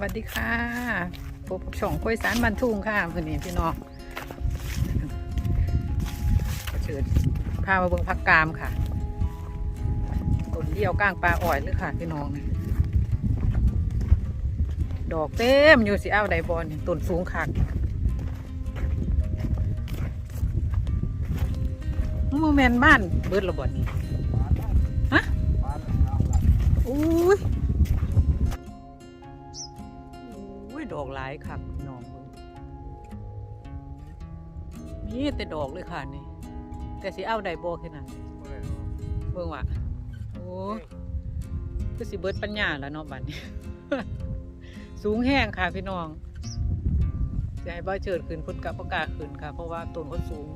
สวัสดีค่ะพบกับช่องคุยสารบันทุ่งค่ะวันนี้พี่น้องเชิญพามาเบิ่งพักกามค่ะต้นเดียวก้างปลาอ่อยเลยค่ะพี่น้องนี่ดอกเต็มอยู่สิเอาไดบอลต้นสูงคักโมเมนบ้านเบิดระบอดนี่ฮะอุ้ยายค่ะพี่น้องเบิ่งมีแต่ดอกเลยค่ะนี่ แต่สิเอาได้บ่แค่นั้นเบิ่งว่ะโอ้คือสิเบิดปัญญาแล้วเนาะบัดนี้ สูงแห้งค่ะพี่น้องจะให้บ้าเชิดขึ้นพุ่นกับประกาศขึ้นค่ะ เพราะว่าต้นเขาสูง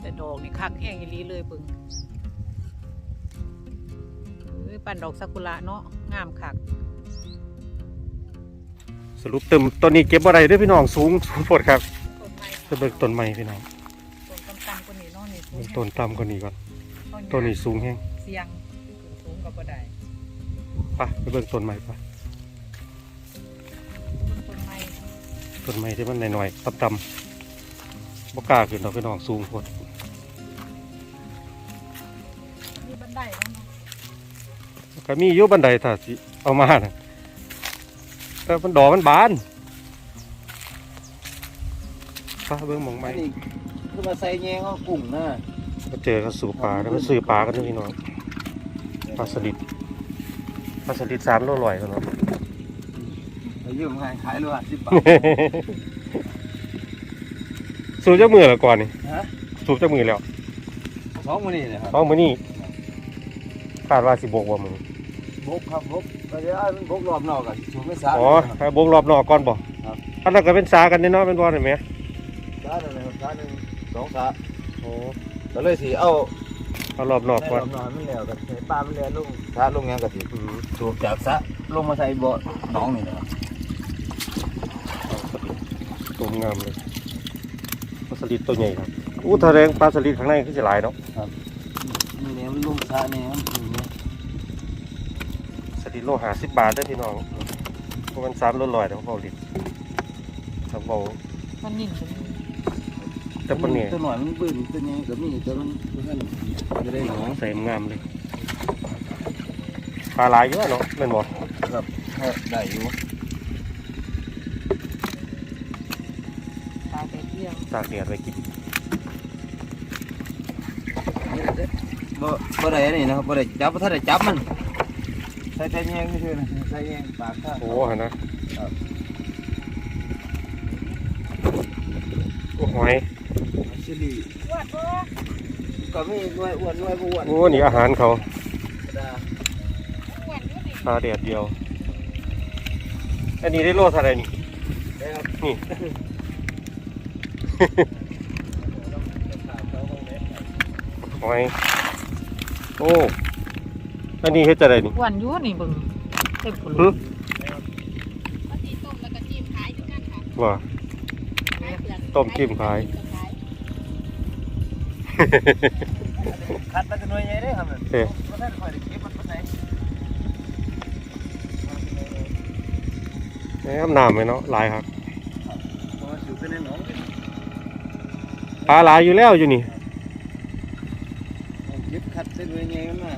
แต่ดอกนี่คักแห้งอีลีเลยเบิ่งปั่นดอกซากุระเนาะงามคัก รุปเติมต้นนี้เก็บอะไรด้วยพี่น้องสูงสูงโพดครับต้นไม้จะเบิกต้นใหม่พี่น้องต้นต่ำๆกว่านี้เนาะนี่สูงเบิ่งแห้งต้นต่ำกว่านี้ก่อนต้นต้นนี้สูงแห้งเสียงขึ้นสูงกับบ่ได้ไปไปเบิกต้นใหม่ไปต้นไม้ต้นใหม่ที่มันหน่อยๆต่ำๆบ่กล้าขึ้นดอกพี่น้องสูงโพดมีบันไดแล้วเนาะก็มีอยู่บันไดถ้าสิเอามาน่ะ แต่มันดอกมันบานไปเบิ่งหมองใหม่อันนี้คือมาใส่แยงเอากุ้งนะมาเจอกับสู่ปลาแล้วมาซื้อปลากันเด้อพี่น้องปลาสลิดปลาสลิดสามโลร้อยเท่านั้นไปยืมงานขายโลละสิบบาทสูบจากมือแล้วก่อนนี่ฮะสูบจากมือแล้วสองมื้อนี้นะครับเอามือนี่คาดว่าสิบกว่ามือบกครับบก ก็จะเอามันบกรอบนอกอะสูงไม่สาอ๋อให้บกรอบนอกก่อนบ่ครับ อันนั้นก็เป็นสากันนี่เนาะเป็นบ่ได้ไหมสาหนึ่งสาหนึ่งสองสาโอ้ก็เลยสิเอาเอารอบนอกในก่รอนอบนอนมันแล้วกันให้ปลามันเลียนลงสาลงยังก็สิอืมสูบจากสระลงมาใส่บ่อหนองนี่นะครับเอาสลิดตัวงามเลยปลาสลิดตัวใหญ่ครับอู้ถ้าแรงปลาสลิดข้างในคือสิหลายเนาะ นี่เนี่ยมันลงสระนี่มันถึงเนี่ยสลิ ดโลหาสิบบาทเด้อพี่น้องเพราะมันสามโลร้อยเด้อเบาลิดถ้าเบามันนิ่งเป็นแต่ปนเนี่ยตัวหน่อยมันบื้นตัวนี้ก็มีแต่มันบ่ทันจะได้หนองใส่งามเลยปลาหลายเยอะเนาะแม่นบ่ครับได้อยู่ตาแต่เที่ยงตากแดดไว้กินบ่บ่ได้อันนี่นะครับบ่ได้จับบ่ทันได้จับมัน ใส่แต่แยงซื่อๆนะใส่แยงปากข้างโอ้หั่นนะโอ้หอยชิลีก็มีหน่วยอ้วนหน่วยบ่อ้วนโอ้นี่อาหารเขาดาปลาแดดเดียว อันนี้ได้โลเท่าไหรนี่ได้ครับนี่หอยโอ้ อันนี้เฮ็ดจะได้นี่อ้วนอยู่นี่เบิ่งเต็มผลหึมันสีต้มแล้วก็จิ้มขายอยู่กันค่ะว่าขายเปลือกต้มจิ้มขายคัดมันจะหน่วยใหญ่เด้ครับนั่นเอ๊ะบ่ทันค่อยได้เก็บมันปานใดแหมน้ำไหมเนาะหลายครับเพราะว่าสิเป็นในหนองปลาหลายอยู่แล้วอยู่นี่เก็บคัดเป็นหน่วยใหญ่มันมา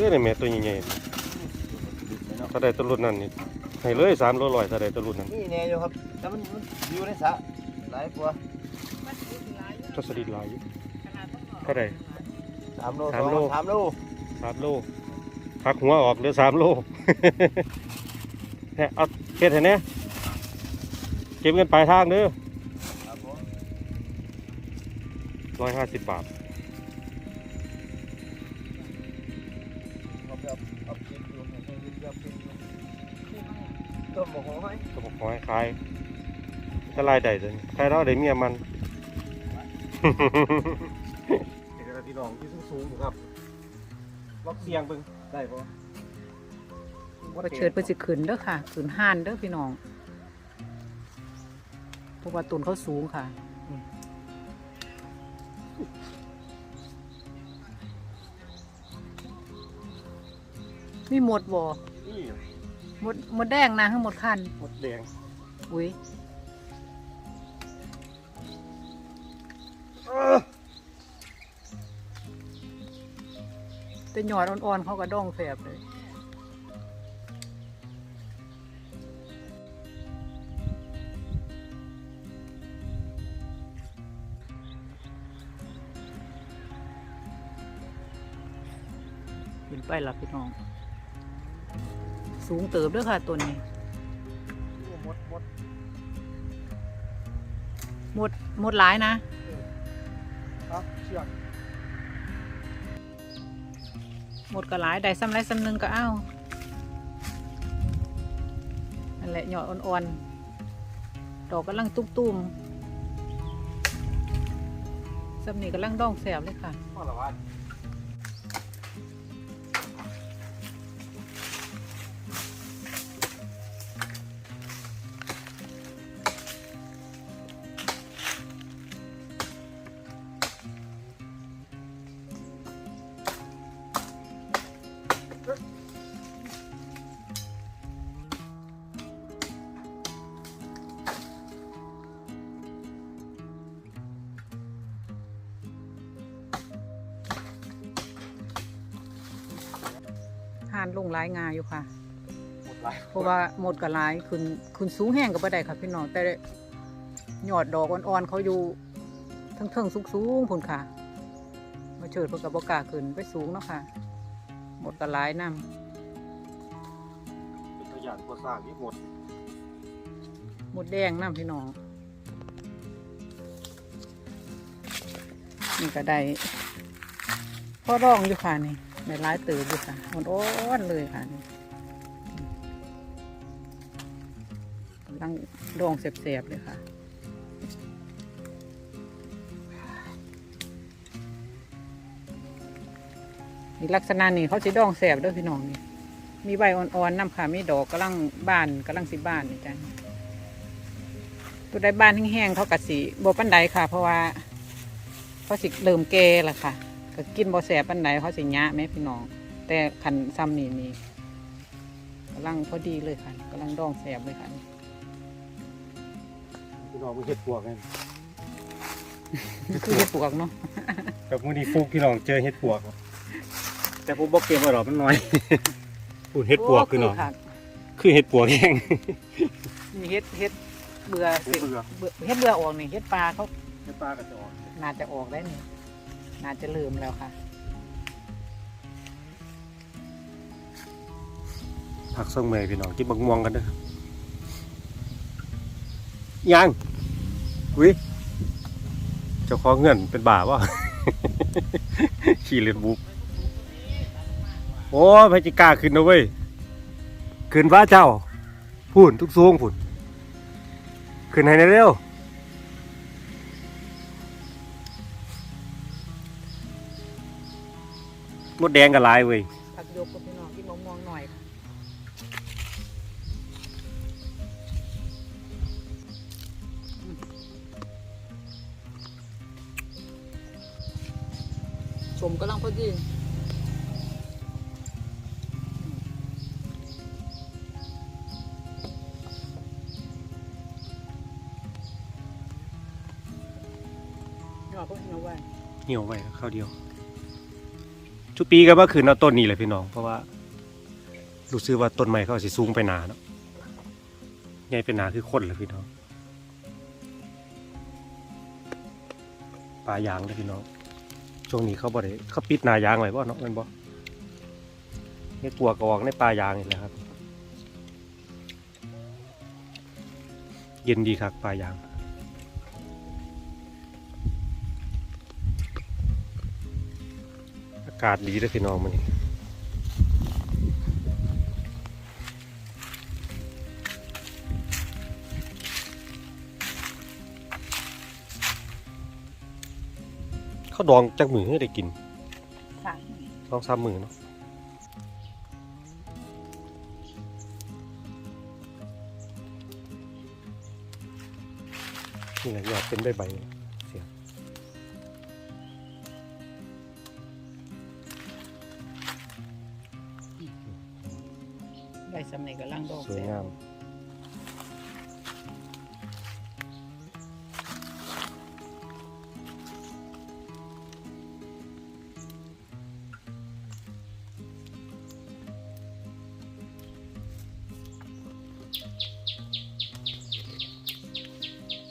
อ้ยนี่แม่ตัวใหญ่ๆถ้าได้ตัวรุ่นนั้นนี่ให้เลยสามโลร้อยถ้าได้ตัวรุ่นนั้นนี่แน่อยู่ครับแต่มันมันอยู่ในสระหลายกว่าก็สลิดหลายอยู่เท่าไหร่3โลสามโลสามโลสามโลพักหัวออกเหลือสามโลเนี่ยเอาเก็ดเห็นไหมเก็บเงินปลายทางเด้อครับผมร้อยห้าสิบบาท ต้มบ่หอยก็บอกขอให้ขายจะรายได้เลยใครเราได้เมียมันเห็นพี่น้องที่สูงๆครับล็อกเสียงเบิ่งได้บ่ประเชิดเพิ่นสิขึ้นเด้อค่ะขึ้นห่านเด้อพี่น้องเพราะว่าต้นเขาสูงค่ะมีหมดบ่ หมดหมดแดงนะทั้งหมดคันหมดแดงอุ้ยเออแต่หยอดอ่อนๆเขาก็ด้องแสบเลยขึ้นไปละพี่น้อง สูงเติบด้วยค่ะตัวนี้หมดหมดหมดหมดหลายนะครับเชือกหมดก็หลายได้ซ้ำไรซ้ำหนึ่งก็เอานั่นแหละหยอดอ่อนๆดอกกำลังตุ้มๆซ้ำนี่กำลังดองแสบเลยค่ะพ่อละวัน งหลายงาอยู่ค่ะ หมดหลายเพราะว่าหมดกับหลายขึ้นขึ้นสูงแห้งกับบ่ได้ค่ะพี่น้องแต่หยอดดอกอ่อนๆเขาอยู่เทิงๆสูงๆพุ่นค่ะ มาเชิดเพิ่นกับบ่กล้าขึ้นไปสูงเนาะค่ะ หมดกับหลายน้เป็นตัวอย่างก่อสร้างที่หมดำหมดแดงน้ำพี่น้องนี่ก็ได้พ่อร้องอยู่ค่ะนี่ ได้ายติบอยู่ค่ะอ่อนเลยค่ะกำลังดองเสียบๆเลยค่ะนี่ลักษณะนี่เขาสิดองแสบด้วยพี่น้องนี่ มีใบอ่อนๆน้ำค่ะ มีดอกกำลังบานกำลังสิบานนี่จ้ะตัวใดบานแห้งๆเขากะสิบปันไดค่ะ เพราะว่าเขาสิเริ่มแก่ละค่ะ ก็กินบ่แสบปันไดเขาสิยะแม่พี่น้อง แต่ขันซ้ำนี่นี่กำลังพอดีเลยค่ะกำลังดองแสบเลยค่ะพี่น้องมึงเห็ดปวกกันคือเห็ดปวกเนาะแบบมื้อนี้ฟุกพี่น้องเจอเห็ดปวกครับแต่ผมบอกเก็บไว้หรอกมันน้อยพูดเห็ดปวกคือน้องค่ะคือเห็ดปวกแห้งมีเห็ดเห็ดเบื่อเห็ดเบื่อเบื่อเห็ดเบื่อออกนี่เห็ดปลาเขาเห็ดปลากระจอกน่าจะออกได้นี่ น่าจะลืมแล้วค่ะผักส่งเมย์พี่น้องกินบักม่วงกันเด้อยังอุ้ยเจ้าของเงินเป็นบ่าวะขี่เลือบุบโอ้ยพจิกาขึ้นนะเว้ยขึ้นว่าเจ้าพูนทุกสูงพูนขึ้นให้ในเร็ว มดแดงกับลายเว้ยผักยกกับพี่น้องกินมะม่วงหน่อยค่ะสมกำลังพอดีหยอดก็เหี่ยวไว้เหี่ยวไว้ข้าวเดียว ทุกปีก็ว่าคืนเอาต้นนี้เลยพี่น้อง เพราะว่ารู้สึกว่าต้นไม้เขาสิสูงไปหนาเนาะใหญ่ไปหนาคือคนเลยพี่น้องปลายางเลยพี่น้องช่วงนี้เขาบ่ได้เขาปิดหนายางไว้บ่เนาะมันบ่ในตัวกรอกในปลายางนี่แหละครับ เย็นดีครับปลายางากาศดีเลยพี่น้องมันนี่ข้าวดองจากมือให้ได้กินค่ะสองสามมือเนาะนี่แหละยอดเป็นใบใบ ๆเสียวยงาม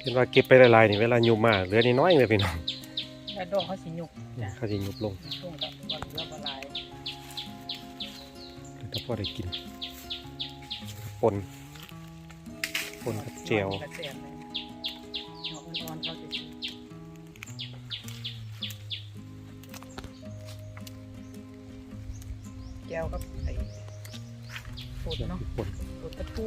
เห็นว่าเก็บไปหลายๆนี่เวลายุบมาเหลือนิดน้อยเลยพี่น้องแล้วดอกเขาสิหยุกจ้ะเขาจะยุบลงช่วงกับวันเรือบ่หลายถ้าพอได้กิน ปนปนกับเจวกระเจียวเลยดอกอ่อนๆเขาจะสิแก้วกับไอ้ปูดเนาะปนปูดตะปู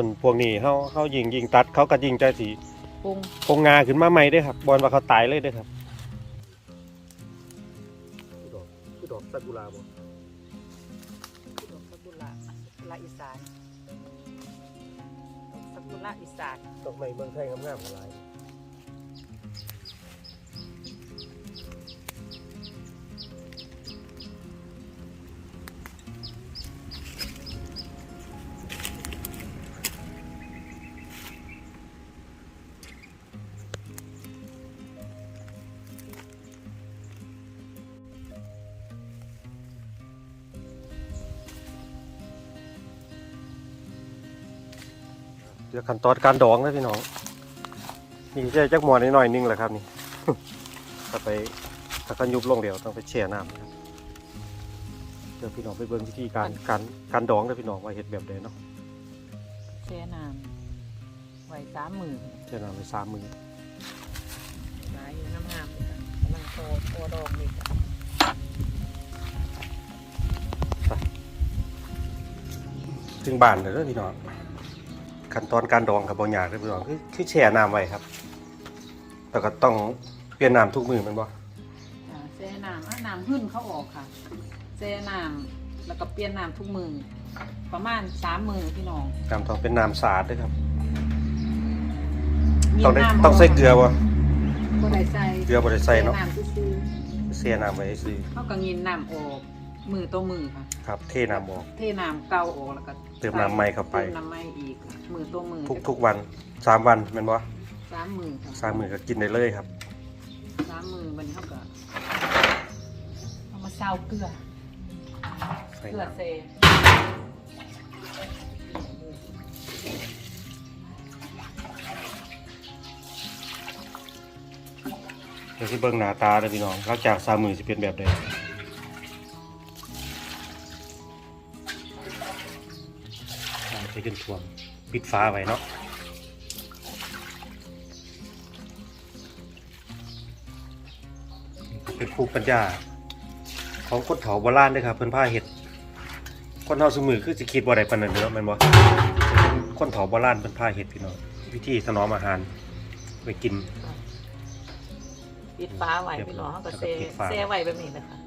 ต้นพวกนี้เขาเขายิงยิงตัดเขาก็ยิงใจสีปรุงปงงาขึ้นมาใหม่เด้วยครับบอลว่าเขาตายเลยเด้วยครับดอกคือดอกซากุระบ่ดอกซากุระซากุระอีสานดอกซากุระอีสานดอกไม้เมืองไทยงามๆหลาย เดี๋ยวขั้นตอนการดองนะพี่น้อง นี่ใช่จักหมอนิดหน่อยๆนึงแหละครับนี่ถ้าไปถ้ากันยุบลงเดี๋ยวต้องไปแช่น้ำนะครับเดี๋ยวพี่น้องไปเบิ่งวิธีการการการดองนะพี่น้องว่าเฮ็ดแบบใดเนาะแช่น้ำไว้สามมือแช่น้ำไปสามมือหลายอยู่น้ำงามเลยค่ะกำลังโตโตดอกนี่ค่ะถึงบ้านเลยเด้อพี่น้อง ขั้นตอนการดองกับบางอย่างเด้อพี่น้องคือคือแช่น้ำไว้ครับ แต่ก็ต้องเปลี่ยนน้ำทุกมือแมันบ่อ่าแช่น้ำอะน้ำหึ่นเขาออกค่ะแช่น้ำแล้วก็เปลี่ยนน้ำทุกมือประมาณสามมือพี่น้องน้ำต้องเป็นน้ำสะอาดเด้วยครับมีต้องได้น้ำต้องใส่เกลือบ่ บ่ได้ใส่เกลือบ่ได้ใส่เนาะ แช่น้ำซื่อแช่น้ำไว้ซื่อๆเขาก็งินน้ำออก มือต่อมือค่ะ ครับ เทน้ำออก เทน้ำเก่าออกแล้วก็เติมน้ำใหม่เข้าไป เติมน้ำใหม่อีกค่ะมือต่อมือทุกทุกวันสามวันแม่นบ่สามมือค่ะสามมือก็กินได้เลยครับ สามมือวันนี้เขาก็เอามาซาวเกลือ ใส่เกลือน้ำเซเดี๋ยวสิเบิ่งหน้าตาเด้อพี่น้องหลังจากสามมือสิเป็นแบบใด อ่าใส่ขึ้นท่วมปิดฟ้าไว้เนาะนี่เป็นภูมิปัญญา ของคนเฒ่าโบราณเด้อครับเพิ่นพาเฮ็ดคนเฒ่าสมือคือสิคิดบ่ได้ปานนั้นเด้อแม่นบ่เป็นคนเฒ่าโบราณเพิ่นพาเฮ็ดพี่น้องวิธีถนอมอาหารไว้กินปิดฟ้าไว้พี่น้องเขาก็เซแล้วก็ปิดฝาเซไว้แบบนี้นะคะ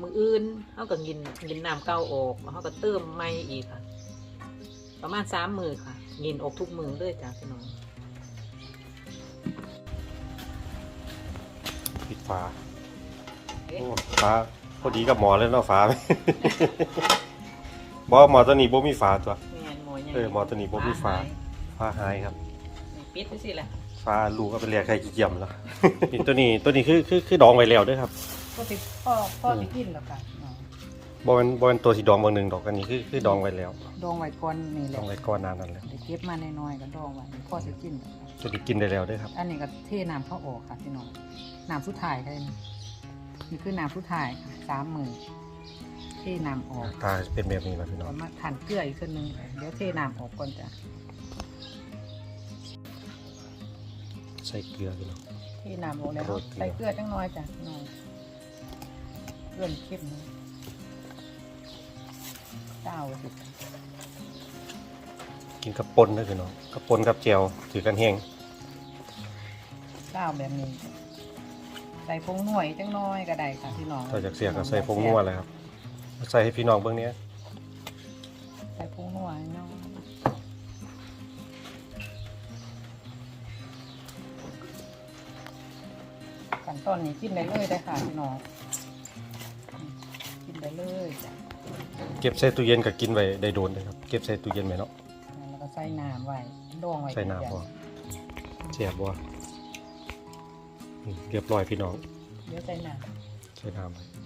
มืออื่นเขาก็กินกินน้ำเก่าออกแล้วเขาก็เติมใหม่อีกค่ะ ประมาณสามมือค่ะกินออกทุกมือเลยจ้ะพี่น้องปิดฟ้าโอ้ฟ้าพอดีกับหมอเลยเนาะฟ้าบ่หมอตัวนี้บ่มีฟ้าตัว แม่นหมอยังเออหมอตัวนี้บ่มีฝาฟ้าหายครับนี่ปิดไปสิแหละฟ้าลูกก็ไปเรียกใครขี้เกียจแล้ว นี่ตัวนี้ตัวนี้คือคือคือดองไว้แล้วเด้วยครับ ก็ติพ่อพ่อจะกินแล้วค่ะอ๋อ บ่แม่นบ่แม่นตัวสีดองบางหนึงดอกอันนี้คือคือดองไว้แล้วดองไว้ก่อนนี่แหดละองไว้ก่อนหนานนั้นแล้วเดี๋ยวเก็บมาน้อยๆก็ดองไว้พ่อจะกินแล้วค่ะตัวนี้กินได้แล้วเด้วยครับ อันนี้ก็เทน้ำเข้าออกค่ะพี่น้องน้ำสุดท้ายได้นี่นี่คือน้ำสุดท้ายค่ะสามมือเทน้ำออกตาจะเป็นแบบนี้แล้วพี่น้เดี๋อยงวมาทานเกลืออีกขึ้นนึงเดี๋ยวเทน้ำออกก่อนจ้ะใส่เกลือพี่น้อง เทน้ำออกแล้วโรยเกลือ ใส่เกลือจังน้อยจ้ะพี่น้องเกลือเข้มนะ จ้าสิกินกับปนด้วยพี่น้องกับปนกับเจียวถือกันแห้งเจ้าแบบนี้ ใส่พงหน่วยจังน้อยก็ได้ค่ะพี่น้องต่อจากเสียก็ใส่พงนัวเลยครับ ใส่ให้พี่น้องเบื้องนี้ใส่พงหน่วยเนาะขั้นตอนนี้กินได้เลยได้ค่ะพี่น้องกินได้เลยจ้ะ เก็บใส่ตู้เย็นก็กินไว้ได้โดนเลยครับ เก็บใส่ตู้เย็นไว้เนาะแล้วก็ใส่น้ำไว้ดองไว้ใส่น้ำบ่เสียบบ่อืมเรียบร้อยพี่น้อง เดี๋ยวใส่น้ใส่น้ำไว้ำ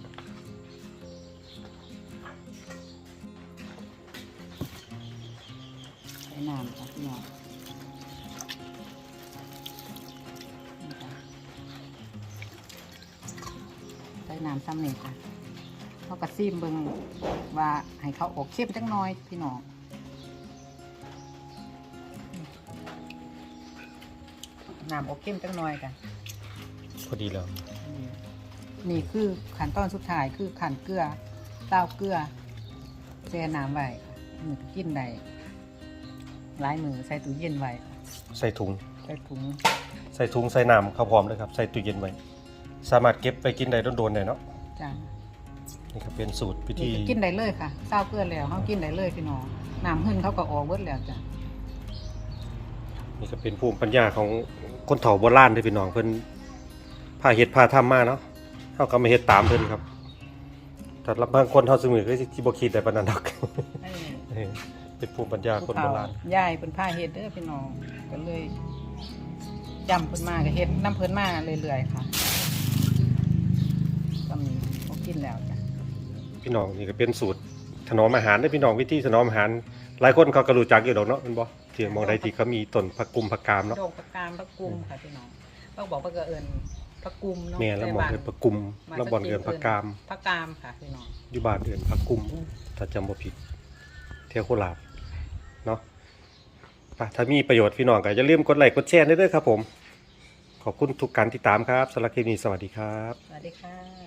ใส่น้ำค่ะพี่น้องนี่ค่ะใส่น้ำซ้ำนี่ค่ะ เขากระซิมเบิงว่าให้เขาออกเข้มจังน้อยพี่น้องน้ำออกเข้มจังน้อยกันพอดีแล้ว นี่คือขั้นตอนสุดท้ายคือขันเกลือเต้าเกลือแช่น้ำไว้มือกินได้หลายมือใส่ตู้เย็นไว้ใส่ถุง ใส่ถุง ใส่ถุงใส่น้ำเข้าพร้อมเลยครับ ใส่ตู้เย็นไว้ สามารถเก็บไปกินได้โดนๆได้เนาะจ้ะ นี่ก็เป็นสูตรพิธีนี่ก็กินได้เลยค่ะเต้าเกลือแล้วเขากินได้เลยพี่น้องน้ำหึ่นเขาก็ออกเบิดแล้วจ้ะนี่ก็เป็นภูมิปัญญาของคนเฒ่าโบราณเด้อพี่น้องเพิ่นพาเฮ็ดพาทำมาเนาะเฮาก็มาเฮ็ดตามเพิ่นครับแต่ละบางคนเฮาสมือก็สิบ่คิดได้ปานนั้นดอกเออเป็นภูมิปัญญาคนโบราณ ยายเป็นผ้าเฮ็ดเด้อพี่น้องก็เลยจำเพิ่นมาก็เฮ็ดน้ำเพิ่นมาเรื่อยๆค่ะก็มีเขากินแล้วจ้ะ พี่น้องนี่ก็เป็นสูตรถนอมอาหารเด้อพี่น้องวิธีถนอมอาหาร หลายคนเขาก็รู้จักอยู่ดอกเนาะแม่นบ่ที่มองใดที่เขามีต้นผักกุมผักกามเนาะดอกผักกามผักกุมค่ะพี่น้องต้องบอกว่าก็เอิญผักกุมเนาะแม่แล้วบอกเอิ้นผักกุมแล้วบ่เอิ้นผักกามผักกามค่ะพี่น้องอยู่บ้านเอิ้นผักกุมถ้าจำบ่ผิดเที่ยวโคราชเนาะไปถ้ามีประโยชน์พี่น้องก็อย่าลืมกดไลค์กดแชร์ด้วยเด้อครับผม ขอบคุณทุกการติดตามครับสำหรับคลิปนี้สวัสดีครับ สวัสดีค่ะ